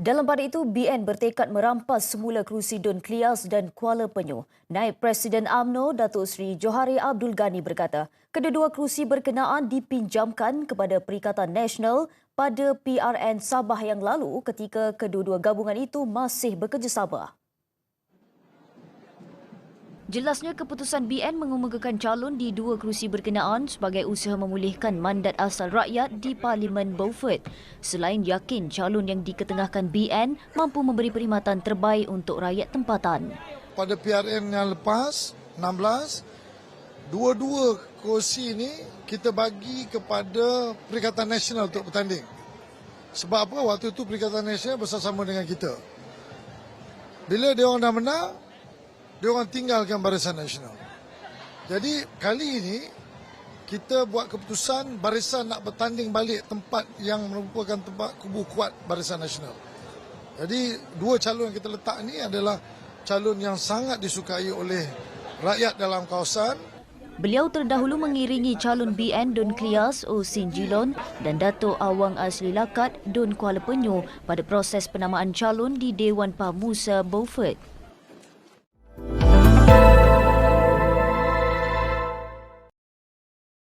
Dalam pada itu, BN bertekad merampas semula kerusi Dun Klias dan Kuala Penyu. Naib Presiden AMNO, Datuk Seri Johari Abdul Ghani berkata, kedua-dua kerusi berkenaan dipinjamkan kepada Perikatan Nasional pada PRN Sabah yang lalu ketika kedua-dua gabungan itu masih bekerjasama. Jelasnya keputusan BN mengemukakan calon di dua kerusi berkenaan sebagai usaha memulihkan mandat asal rakyat di Parlimen Beaufort. Selain yakin calon yang diketengahkan BN mampu memberi perkhidmatan terbaik untuk rakyat tempatan. Pada PRN yang lepas, 16, dua-dua kerusi ini kita bagi kepada Perikatan Nasional untuk bertanding. Sebab apa? Waktu itu Perikatan Nasional bersama dengan kita. Bila dia orang dah menang, dia orang tinggalkan Barisan Nasional. Jadi kali ini kita buat keputusan barisan nak bertanding balik tempat yang merupakan tempat kubu kuat Barisan Nasional. Jadi dua calon yang kita letak ni adalah calon yang sangat disukai oleh rakyat dalam kawasan Beliau terdahulu mengiringi calon BN Dun Krias Osin Jilon dan Dato' Awang Asli Lakat Dun Kuala Penyu pada proses penamaan calon di Dewan Pamusa Beaufort.